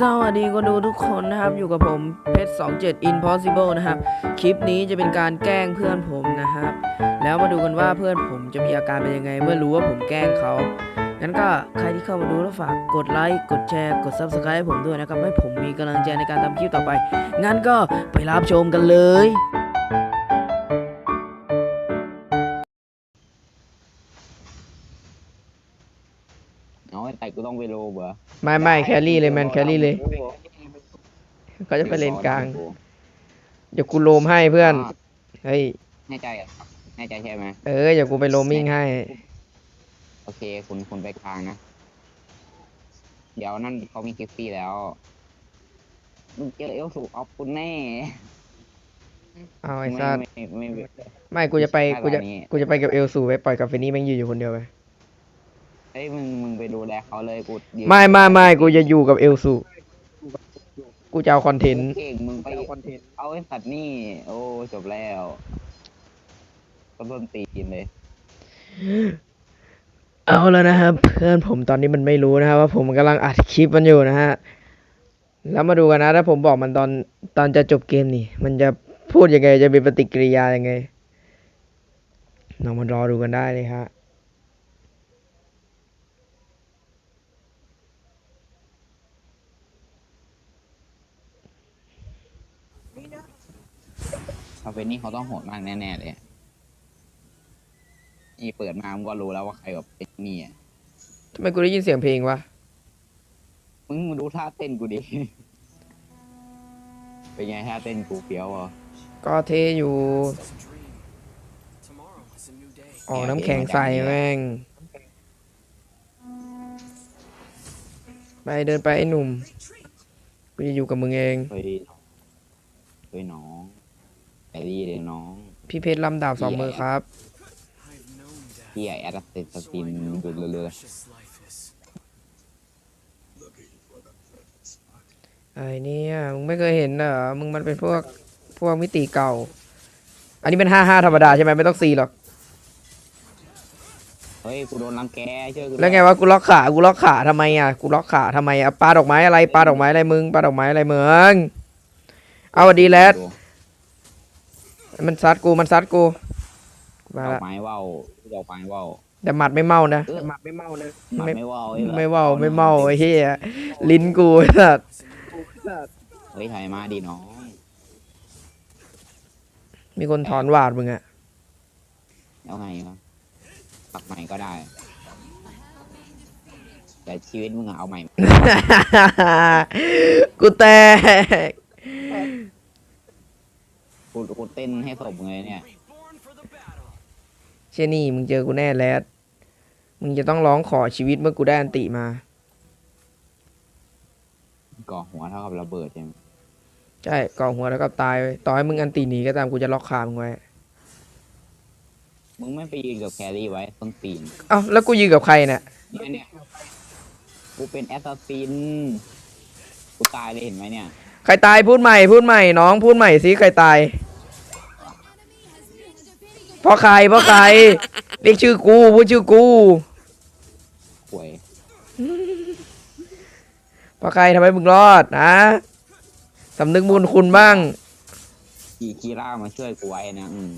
สวัสดีคนดูทุกคนนะครับอยู่กับผมเพชร27 Impossible นะครับ คลิปนี้จะเป็นการแกล้งเพื่อนผมนะครับ แล้วมาดูกันว่าเพื่อนผมจะมีอาการเป็นยังไง เมื่อรู้ว่าผมแกล้งเขางั้นก็ใครที่เข้ามาดูแล้วฝากกดไลค์กดแชร์กด Subscribe ให้ผมด้วยนะครับให้ผมมีกำลังใจในการทำคลิปต่อไปงั้นก็ไปรับชมกันเลย ไอ้ไต่กูต้องไปโลบเหรอไม่ไม่แครี่เลยแมนแครี่เลยเขาจะไปเลนกลาง เดี๋ยวกูโลมให้เพื่อน เฮ้ย แน่ใจอะแน่ใจใช่ไหมเออเดี๋ยวกูไปโลมมิ่งให้ โอเค คุณคุณไปกลางนะ เดี๋ยวนั่นเขามีกิฟฟี่แล้วมึงเจอเอลสูออฟคุณแน่เอาไอ้ซัดไม่ไม่ไม่ไม่กูจะไปกูจะไม่กูจะไปกับเอลสูไปปล่อยกับเฟนี่แม่งอยู่อยู่คนเดียวไป เฮ้ยมึงมึงไปดูแลเขาเลยกูยืนไม่ไม่ไม่กูจะอยู่กับเอลสูกูจะเอาคอนเทนต์ เก่งมึงไปเอาคอนเทนต์เอาไอ้สัตว์นี่ โอ้จบแล้วก็ต้นตีนเลย เอาแล้วนะครับเพื่อนผมตอนนี้มันไม่รู้นะครับว่าผมกำลังอัดคลิปมันอยู่นะฮะแล้วมาดูกันนะถ้าผมบอกมันตอนตอนจะจบเกมนี่ มันจะพูดยังไงจะมีปฏิกิริยายังไงลองมารอดูกันได้เลยฮะ เฟนี่เขาต้องโหดมากแน่ๆเลยอะนี่เปิดมามึงก็รู้แล้วว่าใครแบบเป็นนี่อะทำไมกูได้ยินเสียงเพลงวะมึงมึงดูท่าเต้นกูดิ เป็นไงท่าเต้นกูเฟี้ยวอะก็เทอยู่ ออกน้ำแข็งใส่แม่ง ไปเดินไปไอ้หนุ่ม กูจะอยู่กับมึงเอง เฮ้ยเฮ้ยน้อง แอรี่เลยน้องพี่เพชรลำดาบสองมือครับพี่ไอแอดสสตรีมดูเรื่อยไอ้เนี่ยมึงไม่เคยเห็นเหรอมึงมันเป็นพวกพวกมิติเก่า อันนี้เป็นห้าห้าธรรมดาใช่ไหมไม่ต้องสี่หรอกๆเฮ้ยกูโดนรังแกเชื่อกูแล้วไงวะกูล็อกขากูล็อกขาทำไมอะกูล็อกขาทำไมอะปลาดอกไม้อะไรปลาดอกไม้อะไรมึงปลาดอกไม้อะไรมึงเอาสวัสดีแรด มันซัดกูมันซัดกูมาดอกละไม้ว่าวดอกไม้ว่าวแต่หมัดไม่เมานะเออหมัดไม่เมานะหมัดไม่ไม่ว่าวไม่เมาไม่เมาไอ้เหี้ยลิ้นกูไอ้สัสเฮ้ยถอยมาดิน้องมีคนถอนหวาดมึงอะแล้วไงครับปักใหม่ก็ได้ แต่ชีวิตมึงอะเอาใหม่กูแตก กูกูเต้นให้ศพมึงเลยเนี่ยเชยนี่มึงเจอกูแน่แล้ว มึงจะต้องร้องขอชีวิตเมื่อกูได้อันติมา ก่อหัวเท่ากับระเบิดใช่ไหมใช่ก่อหัวแล้วก็ตายไปต่อให้มึงอันติหนีก็ตามกูจะล็อกขามึงไว้ มึงไม่ไปยืนกับแครี่ไว้ต้นตีนเอ้าแล้วกูยืนกับใครเนี่ยเนี่ยเนี่ยกูเป็นแอสซัสซิน กูตายเลยเห็นไหมเนี่ย ใครตายพูดใหม่พูดใหม่น้องพูดใหม่สิใครตายเพราะใครเพราะใครเรียกชื่อกูพูดชื่อกูป่วยเพราะใครทำให้มึงรอดนะสำนึกบุญคุณบ้างกีคีร่ามาช่วยกูไว้นะอืม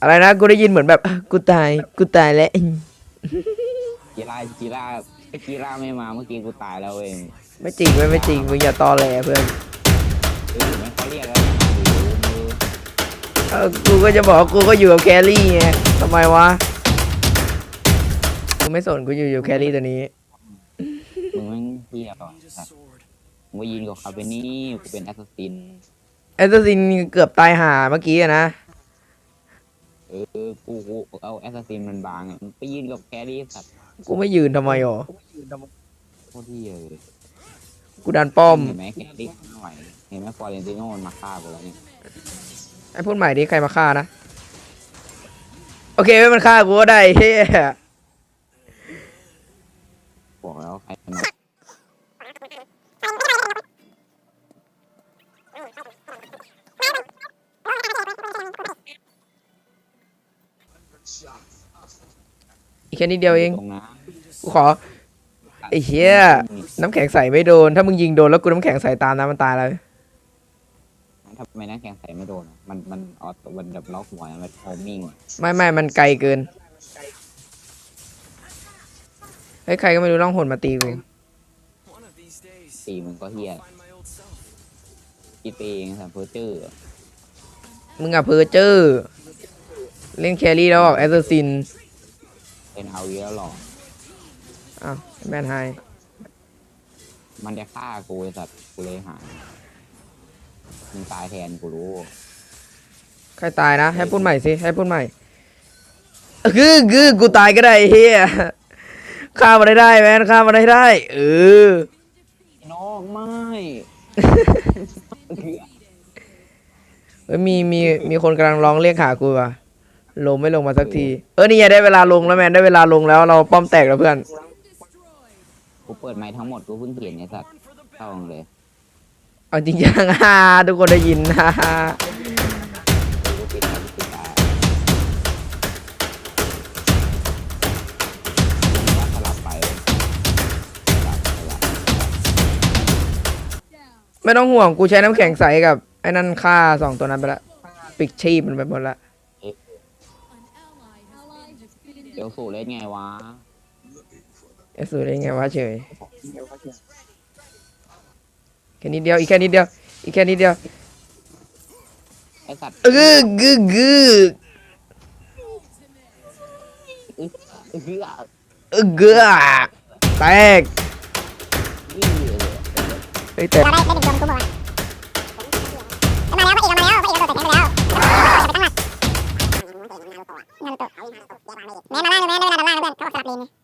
อะไรนะกูได้ยินเหมือนแบบอะกูตายกูตายแล้วกีร่ากีร่าไอ้กีร่าไม่มาเมื่อกี้กูตายแล้วเว้ย ไม่จริงเว้ยไม่จริงมึงอย่าตอแหลเพื่อนเออเห็นไหมเขาเรียกแล้วนะโอ้โหมือเออกูก็จะบอกว่ากูก็อยู่กับแครี่ไงทำไมวะกูไม่สนกูอยู่อยู่แครี่ตัวนี้ มึงแม่งเฮียก่อนสัตว์มึงไปยืนกับคาเฟนี่กูเป็นแอสซัสซิน แอสซัสซินเกือบตายห่าเมื่อกี้อะนะ เออ กูกูเอาแอสซัสซินมันบางอะมึงไปยืนกับแครี่สัตว์กูไม่ยืนทำไมหรอ โคตรเฮียเลย กูดันป้อม เห็นไหมแครี่ไม่ไหวเห็นไหมฟอร์เรนติโน่มันมาฆ่ากูแล้วเนี่ยไอ้พูดใหม่ดิใครมาฆ่านะ โอเคไม่มันฆ่ากูก็ได้เฮ้ยบอกแล้วใครมาอีกแค่นิดเดียวเอง ตรงนะกูขอตัด ไอ้เหี้ยน้ำแข็งใส่ไม่โดน ถ้ามึงยิงโดนแล้วกูน้ำแข็งใส่ตามน้ำมันตายเลยทำไมน้ำแข็งใส่ไม่โดนอะมันมันออโต้มันแบบล็อกหัวมันโฮมมิ่งอะไม่ไม่มันไกลเกินเฮ้ยใครก็ไม่รู้ล่องหนมาตีกูตีมึงก็เฮียคิดไปเองสัมเพอร์เจอร์มึงอะเพอเจอร์ เล่นแครี่แล้วออกแอสซ s ซิน เป็นเอาเยอะหรอก อ้าวแมนไฮมันจะฆ่ากูไอ้สัตว์กูเลยหายมึงตายแทนกูรู้ ใครตายนะ ให้พูดใหม่สิ ให้พูดใหม่กือกือกูตายก็ได้ไอ้เฮียฆ่ามาได้ได้แมนฆ่ามาได้ได้ เออ น้องไม่เฮ้ยมีมีมีคนกำลังร้องเรียกหากูว่ะลงไม่ลงมาสักที เออนี่ไงได้เวลาลงแล้วแมนได้เวลาลงแล้วเราป้อมแตกแล้วเพื่อน กูเปิดไมค์ทั้งหมดกูเพิ่งเห็นไอ้สัตว์เข้าเลย เอาจริงจังฮ่าทุกคนได้ยินฮ่าฮ่ากูปิดไมค์ปิดตาว่าสลับไปสลับสลับไม่ต้องห่วงกูใช้น้ำแข็งใสกับ ไอ้นั่นฆ่าสองตัวนั้นไปละปิกชีพมันไปหมดละ เดี๋ยวสู่เล่นไงวะ ไอ้สูได้ไงวะเฉยแค่นิดเดียวอีกแค่นิดเดียวอีกแค่นิดเดียวไอ้สัตว์เออกือกืออึ๊กอึ๊กเออเกือแตกอึ๊กเฮ้ยแต่เราได้ได้ถึงตัวกูบอกว่ามาแล้วพระเอกมาแล้วพระเอกเราตัวแต่งไปแล้วไปตั้งหลักนารูโตะแม่มาล่างแม่ได้เวลาดันล่างเพื่อนเขาสลับเลนไง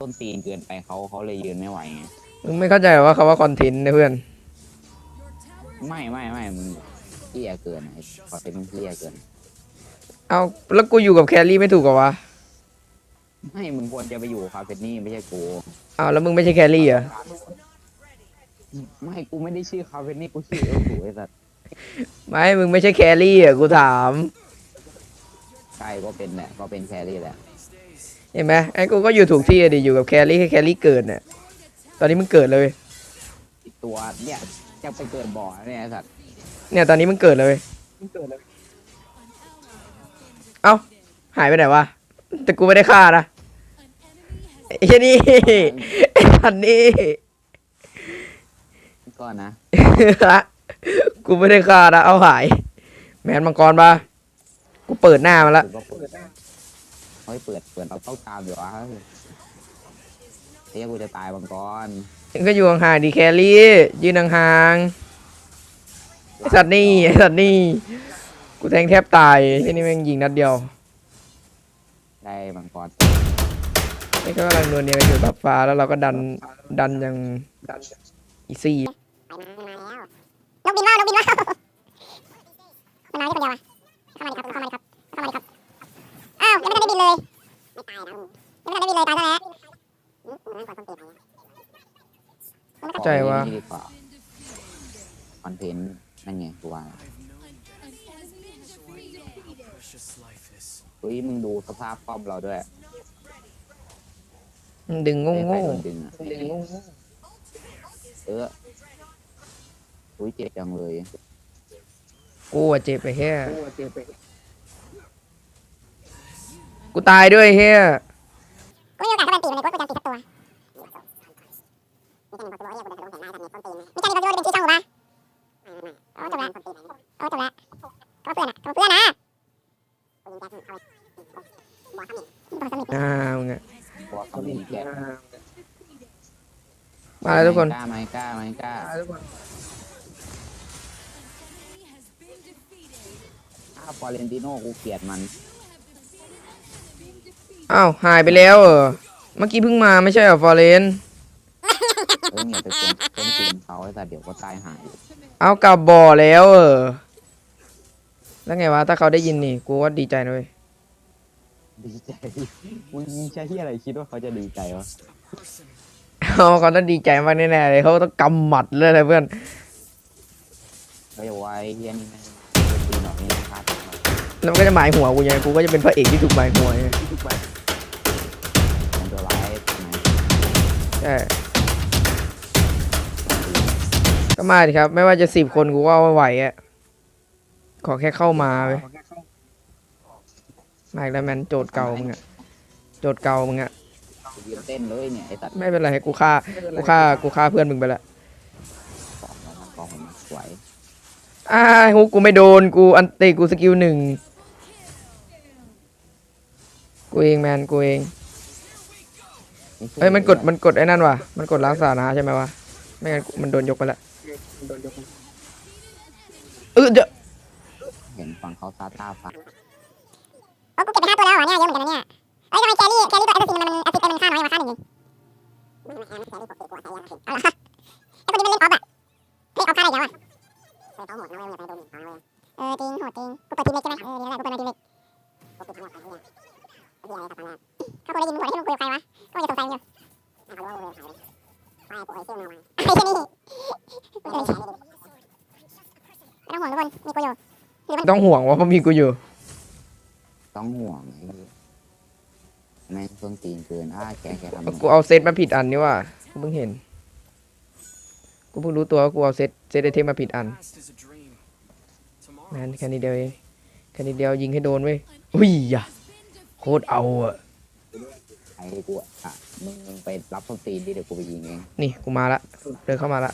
ต้นตีนเกินไปเขาเขาเลยยืนไม่ไหวไงมึงไม่เข้าใจเหรอว่าคำว่าคอนเทนต์นะเพื่อน ไม่ไม่ไม่มึงเที่ยเกินไอ้ขอเป็นมึงเที่ยเกิน เอาแล้วกูอยู่กับแครี่ไม่ถูกเหรอวะไม่มึงควรจะไปอยู่คาเฟนี่ไม่ใช่กูเอาแล้วมึงไม่ใช่แครี่เหรอไม่กูไม่ได้ชื่อคาเฟนี่กูชื่อเอลสูไอ้สัตว์ไม่มึงไม่ใช่แครี่อะกูถามใช่ก็เป็นแหละก็เป็นแครี่แหละ เห็นไหมไอ้กูก็อยู่ถูกที่อะดิอยู่กับแครี่ให้แครี่เกิดเนี่ยตอนนี้มึงเกิดเลยอีกตัวเนี่ยจะไปเกิดบ่อเนี่ยไอ้สัตว์เนี่ยตอนนี้มึงเกิดเลยเอ้าหายไปไหนวะแต่กูไม่ได้ฆ่านะไอ้เหี้ยนี่ไอ้ทันนี่ก็นะกูไม่ได้ฆ่านะเอาหาย แมนมังกรปะกูเปิดหน้ามาละกูก็เปิด เฮ้ยเปิด เปิดเราต้องตามอยู่วะเฮ้ยเฮ้ยกูจะตายบังกรมึงก็อยู่ห่างๆดีแครี่ยืนห่างๆไอ้สัตว์นี่ไอ้สัตว์นี่กูแทงแทบตายที่นี่แม่งยิงนัดเดียวได้บังกรนี่ก็กำลังนวลเนียกันอยู่แบบฟ้าแล้วเราก็ดันดันอย่างอีซี่ไปมามาแล้วลงบินว่าวลงบินว่าวมันมาที่คนเดียวอะเข้ามาดิครับเข้ามาดิครับเข้ามาดิครับอ้า ยังไม่ทันได้บินเลย ไม่ตายนะยังไม่ทันได้บินเลยตายซะแล้วอืมนั่นกว่าต้นปีไปใจวะนี่ดีกว่าคอนเทนต์นั่นไงกูว่าเฮ้ยมึงดูสภาพป้อมเราด้วยมันดึงโง่ใครโง่โดนดึงอะเอออุ้ยเจ็บจังเลยกูอะเจ็บไปแค่ กูตายด้วยเฮียกูมีโอกาสเข้าไปตีมันเลยกูจะตีสักตัวมีแค่นี้พอตัวเอ้ยกูจะลงแข่งได้ทำเนี่ยต้นตีนมีแค่นี้พอตัวเป็นชี้ช่องกูปะโอ้จบละโอ้จบละเขาเพื่อนอะเขาเพื่อนนะกูยิงแก๊สเข้าไปบอสสมิธบอสสมิธอ่ามึงอะเพราะว่าเขามีแค่มาแล้วทุกคนกล้าไหมกล้าไหมกล้าถ้าฟอเรนติโน่กูเกลียดมัน อ้าวหายไปแล้วเหรอเมื่อกี้เพิ่งมาไม่ใช่เหรอฟอเรนเออเนี่ยไปกวนต้นตีนเขาไอ้แต่เดี๋ยวก็ตายหายอยู่เอากลับบ่อแล้วเออแล้วไงวะถ้าเขาได้ยินนี่กูว่าดีใจนะเว้ยดีใจมึงใช่ที่อะไรคิดว่าเขาจะดีใจวะเอาเขาต้องดีใจมากแน่ๆเลยเขาต้องกำหมัดเลยนะเพื่อนเขาจะไว้เฮียนี่นะตีนออกนี่นะครับแล้วมันก็จะหมายหัวกูไงกูก็จะเป็นพระเอกที่ถูกหมายหัวไงมันตัว ช่ก็มาดิครับ ไม่ว่าจะสิบคนกูก็ว่าไหวอะขอแค่เข้ามาไปมาอีกแล้วแมนโจทย์เก่ามึงอะโจทย์เก่ามึงอะยืนเต้นเลยเนี่ยไอ้สัตว์ไม่เป็นไรกูฆ่ากูฆ่ากูฆ่าเพื่อนมึงไปละกองแล้วกองผมสวยอ้าฮุกกูไม่โดนกูอันตีกูสกิลหนึ่งกูเองแมนกูเอง เอ้ยมันกดมันกดไอ้นั่นว่ะมันกดล้างสานะใช่ไหมวะไม่งั้นกูมันโดนยกไปละเออเดี๋ยวเห็นฝั่งเขาซาต้าฟังโอ้กูเก็บไปห้าตัวแล้วเหรอเนี่ยเยอะเหมือนกันนะเนี่ยเอ้ยทำไมแกรี่แกรี่ตัวแอสซิสมันมันแอสซิสมันค่าน้อยกว่าค่าหนึ่งเองเอาละไอ้คนนี้มันเล่นออฟอะเฮ้ยออฟค่าอะไรอีกแล้วอะเออจริงโหดจริงกูเปิดทีมเล็กใช่ไหมเออดีแล้วกูเปิดมาทีมเล็กเขาคงได้ยินหัวที่มึงคุยกับใครวะก็จะสงสัยอยู่ไอ้เช่นนี่ไม่ต้องห่วงทุกคนมีกูอยู่ต้องห่วงว่าเพราะมีกูอยู่ ต้องห่วงไอ้เหี้ยแม่งต้นตีนเกินอ้าแกแกทำกูเอาเซตมาผิดอันนี่ว่ะกูเพิ่งเห็น กูเพิ่งรู้ตัวว่ากูเอาเซตเซตไอเทมมาผิดอัน Past is a dream. แมนแค่นี้เดียวเองแค่นี้เดียวยิงให้โดนเว้ยอุ้ยอะโคตรเอาอะ ไอ้กูอะมึงมึงไปรับต้นตีนดิเดี๋ยวกูไปยิงเองนี่กูมาละเดินเข้ามาละ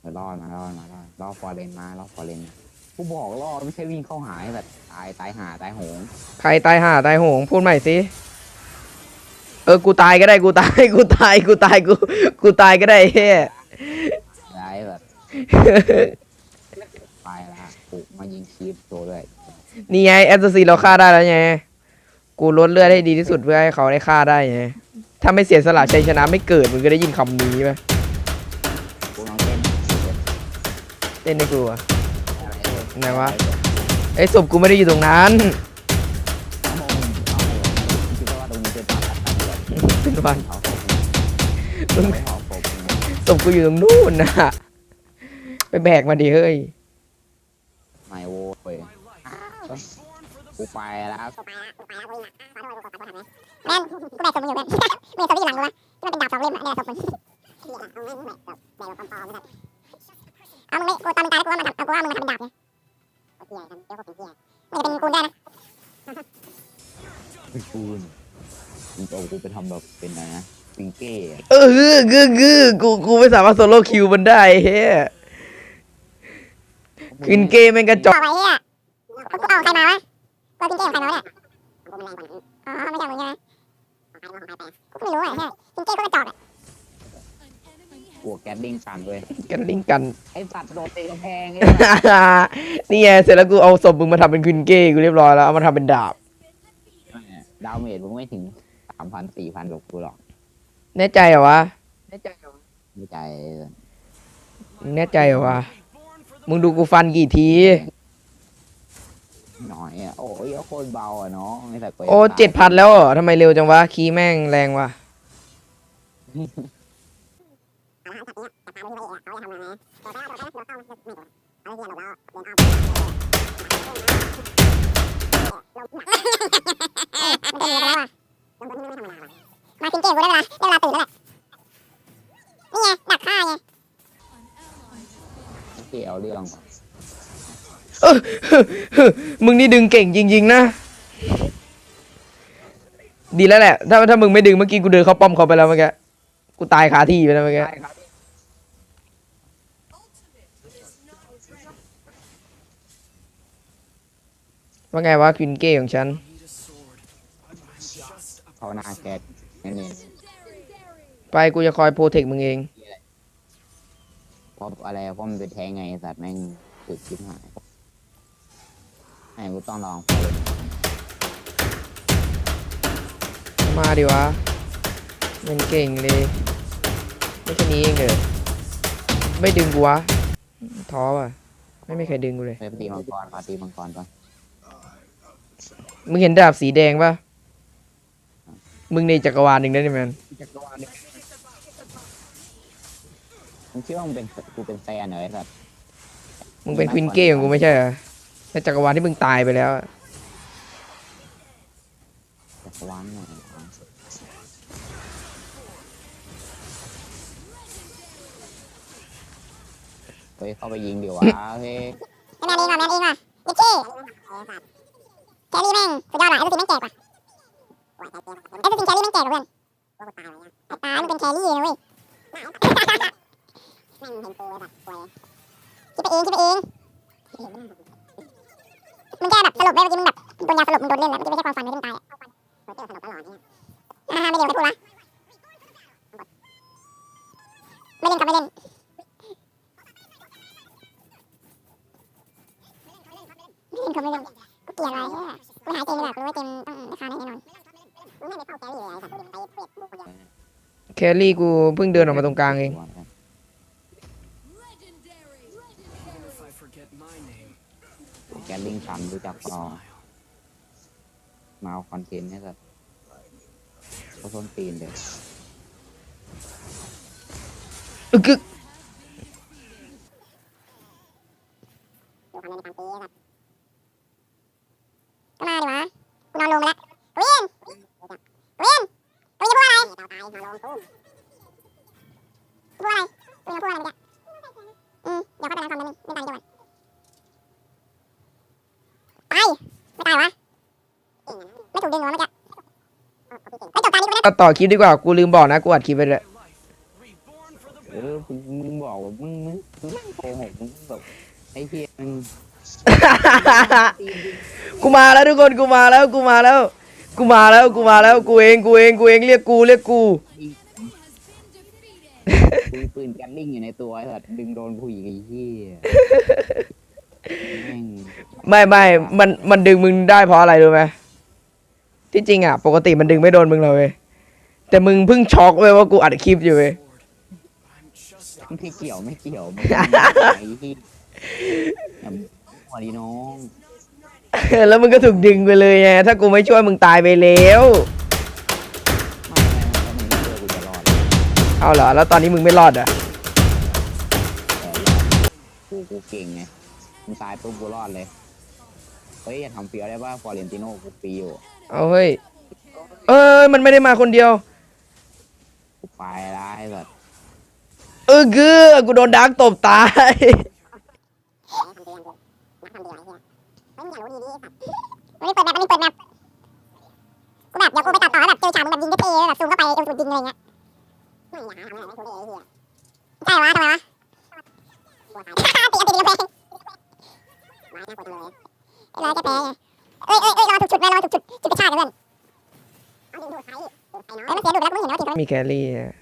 เดี๋ยวรอดมารอดมารอดรอฟอร์เรนมารอฟอร์เรนมากูบอกรอดไม่ใช่วิ่งเข้าหายแบบตายตายหาตายโหงใครตายห่าตายโหงพูดใหม่สิเออกูตายก็ได้กูตายกูตายกูตายกูกูตายก็ได้เฮ้ยได้แบบไปละกูมายิงคีฟโตด้วยนี่ไงแอสซีเราฆ่าได้แล้วไง กูลดเลือดให้ดีที่สุดเพื่อให้เขาได้ฆ่าได้ไงถ้าไม่เสียสละชัยชนะไม่เกิดมึงก็ได้ยินคำนี้ไหมกูลองเต้นเต้นให้กูอะไหนวะไอ้ศพกูไม่ได้อยู่ตรงนั้นเป็นฝันวันศพมึงไม่เผาศพมึงศพกูอยู่ตรงนู้นนะไปแบกมาดิเฮ้ย ไม่โว้ย my life was born for the กูไปแล้วแม่นกูแบกศพมึงอยู่แม่นมึงศพที่หลังกูวะที่มันเป็นดาบสองเล่มอะเนี่ยศพมึงเอามึงไม่กูตอนมึงตายแล้วกูว่ามันทำเอากูว่ามึงมาทำเป็นดาบไงมันจะเป็นกูได้นะไอ้กูนมึงเอากูไปทำแบบเป็นอะไรนะปิงเก้อะเออคือคือกูกูไม่สามารถโซโล่คิวมันได้เฮ้ยคืนเกมแม่งกระจต่ออกไปเนี่ยกูเอาใครมาวะ กูกินเก้ของใครมาวะเนี่ยอ๋อไม่ใช่มึงใช่ไหมกูไม่รู้อะใช่กินเก้ก็กระจอกอะบวกแกดดิ้งกันเลยกันลิงกัน ไอ้สัตว์โดนตีกำแพงไอ้นี่ไงเสร็จแล้วกูเอาศพมึงมาทำเป็นคืนเก้กูเรียบร้อยแล้วเอามาทำเป็นดาบ ดาวเมจมึงไม่ถึงสามพันสี่พันกับกูหรอกแน่ใจเหรอวะไม่ใจ มึงแน่ใจเหรอวะ มึงดูกูฟันกี่ทีห น่อยอะโอ้ยโคตรเบาอะเนาะไม่ใส่โอ้เจ็ดพันแล้วเหรอทำไมเร็วจังวะ คีย์แม่งแรงวะมากินเก้กูได้เวลาได้เวลาตื่นแล้วแหละนี่ไงดักฆ่าไงเกี่ยวเรื่อง เออมึงนี่ดึงเก่งจริงๆนะ ดีแล้วแหละ ถ้าถ้ามึงไม่ดึงเมื่อกี้กูเดินเข้าป้อมเขาไปแล้วเมื่อกี้กูตายคาที่ไปแล้วเมื่อกี้ว่าไงวะควินเก้ของฉัน need a sword. Just a ภาวนาแกนั่นเองไปกูจะคอยโปรเทคมึงเองเพราะอะไรเพราะมันเป็นแท้งไงสัตว์แม่งถึกชิบหาย ไอ้กูต้องลอง มาดิวะ มันเก่งเลย ไม่แค่นี้เองเหรอไม่ดึงกูวะ ท้อว่ะ ไม่มีใครดึงกูเลย ไปตีมังกรพาตีมังกรก่อนมึงเห็นดาบสีแดงปะมึงในจักรวาลหนึ่งได้ไหมมันมึงคิดว่ามึงเป็นกูเป็นแซนเหรอไอ้สัตว์มึงเป็นควินเก้ของกูไม่ใช่เหรอ ในจักรวาลที่มึงตายไปแล้ว จักรวาลหน่ยเฮ้เข้าไปยิงเดี๋ยววะเฮ้ยแมนยิงว่ะแมนยิงว่ะยิกกี้แคลรี่แม่งสุดยอดว่ะไอ้ตัวจริงแม่งเก่กว่ะไอ้ตัวจริงแคลรี่แม่งเก่กว่าเพื่อนไอ้ตายมึงเป็นแคลรี่เลยเว้ยแม่งเห็นกูแบบคิดไปเองคิดไปเอง มึงแค่แบบสลบไปเมื่อกี้มึงแบบปัญญาสลบมึงโดนเล่นแล้วเมื่อกี้ไม่ใช่ความฝันไม่ได้ตายอะอ่าไม่เล่นกับกูละไม่เล่นกับไม่เล่นไม่เล่นก็ไม่เล่นกูเกลียดอะไรเนี่ยกูหายเกมดีกว่ากูรู้ว่าเกมต้องราคาแน่นอนมึงไม่ไปเข้าแกรี่เลยไอ้สัตว์ไปเฟซบุ๊กคนเดียวแครี่กูเพิ่งเดินออกมาตรงกลางเอง Even if I forget my name, แกลิงชันรู้จักเปล่า smile. มา เอาคอนเนต์เนี่ยสัตว์เขาส้นตีนเลยอึกกึก ดูความเล่นในการตีแบบก็มาดิวะกูนอนลงไปแล้ววินวินวินจะพูดอะไรตายนอนลงพูดพูดอะไรวินจะพูดอะไรเมื่อกี้อืมเดี๋ยวเข้าไปในคอมเมนต์นึงไม่ตายดีกว่าตายไม่ตายวะ ไม่ถูกดึงเหรอเมื่อกี้ไม่จบตานี้กูไม่ได้ตัดต่อคลิปดีกว่า กูลืมบอกนะ กูอัดคลิปไปเลย Reborn for the เออมึงมึงบอกว่ามึงมึงมึงโกหกมึงแบบไอ้เหี้ยมึงกูมาแล้วทุกคน กูมาแล้ว กูมาแล้ว กูมาแล้ว กูมาแล้ว กูเอง กูเอง กูเอง เรียกกู เรียกกูมีปืนแกนลิงอยู่ในตัวไอ้สัตว์ดึงโดนผู้หญิงไอ้เหี้ยแม่งไม่ไม่มัน มันดึงมึงได้เพราะอะไรรู้ไหม ที่จริงอะ ปกติมันดึงไม่โดนมึงเลยเว้ยแต่มึงเพิ่งช็อกเว้ยว่ากูอัดคลิปอยู่เว้ย I'm just ไม่เกี่ยวไม่เกี่ยวมึงไอ้เหี้ยอย่าหัวดีน้องแล้วมึงก็ถูกดึงไปเลยไงถ้ากูไม่ช่วยมึงตายไปแล้วไม่ไม่ไม่ไม่เชื่อกูจะรอดเอาเหรอแล้วตอนนี้มึงไม่รอดอะกูกูเก่งไงมึงตายปุ๊บกูรอดเลยเฮ้ยอย่าทำเฟี้ยวได้ป่ะฟอเรนติโน่กูปีอยู่ เอาเฮ้ย เอ้ยมันไม่ได้มาคนเดียวกูไปแล้วไอ้สัตว์เออเกือกูโดนดักตบตายมันไม่เปิดแมปมันไม่เปิดแมปกูแบบเดี๋ยวกูไปตัดต่อแบบเจอฉากมึงแบบยิงเท่ๆแบบซูมเข้าไปเอวสูดยิงอะไรเงี้ยไม่อยากทำอะไรไม่ถูกเลยไอ้เหี้ยใช่วะทำไมวะติดติดกำแพงว้ายน่ากลัวจังเลยไอ้ร้อยจะแพ้ไง เอ้ยเอ้ยเอ้ยรอถูกจุดไหมรอถูกจุดจุดกระชากันเพื่อนเอาดึงดูดใครดูดใครเนาะเอ้ยมันเสียดูดแล้วมึงเห็นว่าทีเขามีแครี่อะ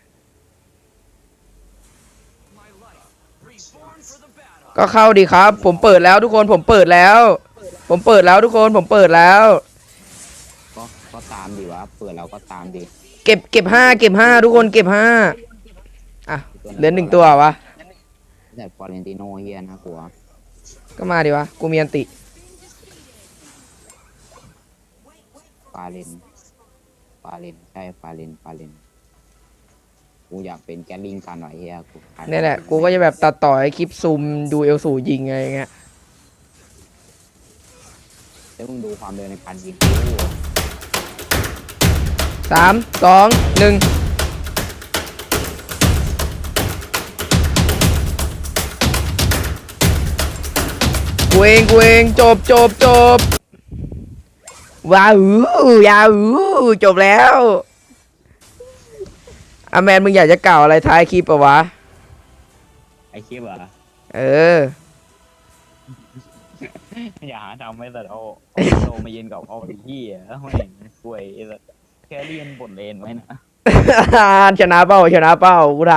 ก็เข้าดีครับ ผมเปิดแล้วทุกคนผมเปิดแล้ว ผมเปิดแล้วทุกคนผมเปิดแล้ว ก็ก็ตามดีวะเปิดเราก็ตามดีเก็บเก็บห้าเก็บห้าทุกคนเก็บห้าอะเหลือหนึ่งตัววะแต่ฟอเรนติโนเฮียนะกลัวก็มาดิวะกูมีอันติาเลนฟาเลนใช่ฟาเลนฟาเลนกูอยากเป็นแกลลิงกันหน่อยเฮียกูขายนี่แหละกูก็จะแบบตัดต่อให้คลิปซูมดูเอลสูยิงอะไรเงี้ยแล้วมึงดูความเดินในการยิงกูสามสองหนึ่งกูเองกูเองจบจบจบ ว้าวอู้ยาวอู้จบแล้วอะแมนมึงอยากจะกล่าวอะไรท้ายคลิปปะวะ ไอคลิปเหรอเออ อย่าหาทำไม่แต่เอาโตมาเย็นกับเอาไอ้เหี้ยไม่เห็นป่วยไอ้สัสแค่เรียนบทเลนไว้นะ ชนะเป้าชนะเป้ากูถาม